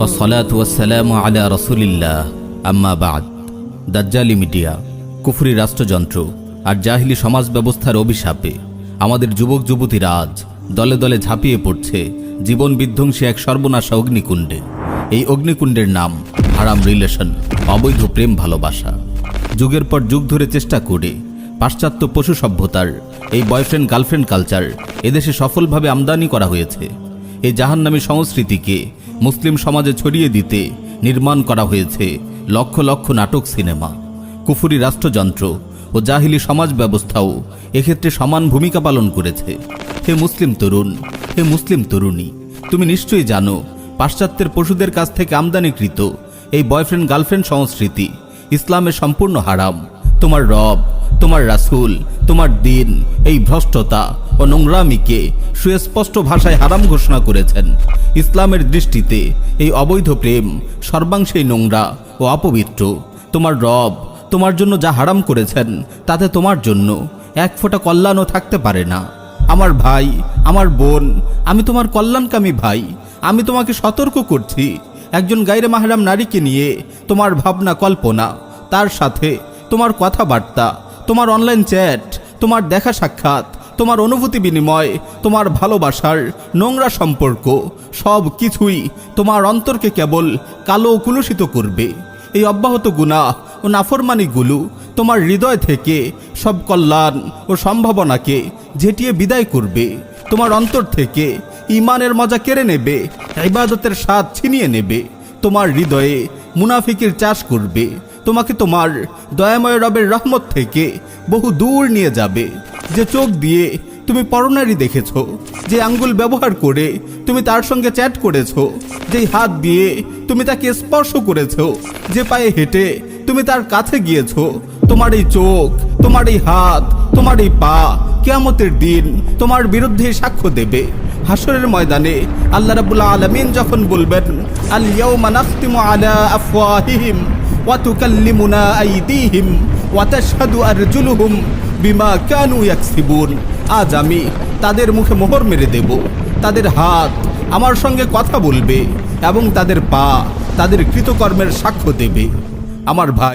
والصلاة والسلام على رسول الله আম্মা বাদ দাজ্জালি মিডিয়া কুফরি রাষ্ট্রযন্ত্র আর জাহিলি সমাজ ব্যবস্থার অভিশাপে আমাদের যুবক যুবতীরা আজ দলে দলে ঝাঁপিয়ে পড়ছে জীবন বিধ্বংসী এক সর্বনাশা অগ্নিকুণ্ডে এই অগ্নিকুণ্ডের নাম হারাম রিলেশন অবৈধ প্রেম ভালোবাসা যুগের পর যুগ ধরে চেষ্টা করে পাশ্চাত্য পশু সভ্যতার এই বয়ফ্রেন্ড গার্লফ্রেন্ড কালচার এদেশে সফলভাবে আমদানি করা হয়েছে এই জাহান্নামী সংস্কৃতিকে মুসলিম সমাজে ছড়িয়ে দিতে নির্মাণ করা হয়েছে লক্ষ লক্ষ নাটক, সিনেমা। কুফুরি রাষ্ট্রযন্ত্র ও জাহিলি সমাজ ব্যবস্থাও এক্ষেত্রে সমান ভূমিকা পালন করেছে। হে মুসলিম তরুণ, হে মুসলিম তরুণী, তুমি নিশ্চয়ই জানো, পাশ্চাত্যের পশুদের কাছ থেকে আমদানিকৃত এই বয়ফ্রেন্ড গার্লফ্রেন্ড সংস্কৃতি ইসলামের সম্পূর্ণ হারাম। তোমার রব তোমার রাসূল, তোমার দিন, এই ভ্রষ্টতা ও নোংরামিকে সুস্পষ্ট ভাষায় হারাম ঘোষণা করেছেন। ইসলামের দৃষ্টিতে এই অবৈধ প্রেম সর্বাংশেই নোংরা ও অপবিত্র। তোমার রব তোমার জন্য যা হারাম করেছেন, তাতে তোমার জন্য এক ফোঁটা কল্যাণও থাকতে পারে না। আমার ভাই, আমার বোন, আমি তোমার কল্যাণকামী ভাই, আমি তোমাকে সতর্ক করছি। একজন গাইরে মাহারাম নারীকে নিয়ে তোমার ভাবনা কল্পনা, তার সাথে তোমার কথাবার্তা তোমার অনলাইন চ্যাট তোমার দেখা সাক্ষাৎ, তোমার অনুভূতি বিনিময়, তোমার ভালোবাসার নোংরা সম্পর্ক, সব কিছুই তোমার অন্তরকে কেবল কালো কুলুষিত করবে। এই অব্যাহত গুণা ও নাফরমানিগুলো তোমার হৃদয় থেকে সব কল্যাণ ও সম্ভাবনাকে ঝেঁটিয়ে বিদায় করবে। তোমার অন্তর থেকে ইমানের মজা কেড়ে নেবে, ইবাদতের স্বাদ ছিনিয়ে নেবে। তোমার হৃদয়ে মুনাফিকের চাষ করবে। তোমাকে তোমার দয়াময় রবের রহমত থেকে বহু দূর নিয়ে যাবে। যে চোখ দিয়ে তুমি পরনারী দেখেছ, যে আঙ্গুল ব্যবহার করে তুমি তার সঙ্গে চ্যাট করেছ, যেই হাত দিয়ে তুমি তাকে স্পর্শ করেছ, যে পায়ে হেঁটে তুমি তার কাছে গিয়েছ, তোমার এই চোখ, তোমার এই হাত, তোমার এই পা কেয়ামতের দিন তোমার বিরুদ্ধে সাক্ষ্য দেবে। হাসরের ময়দানে আল্লাহ রাব্বুল আলামিন যখন বলবেন আল ইয়াউমা আলা আফওয়াহিহিম ওয়া তুকাল্লিমুনা আইদিহিম ওয়া তাশহাদু আরজুলুহুম বিমা কানু ইয়াকসিবুন আজ আমি তাদের মুখে মোহর মেরে দেব। তাদের হাত আমার সঙ্গে কথা বলবে এবং তাদের পা তাদের কৃতকর্মের সাক্ষ্য দেবে। আমার ভাই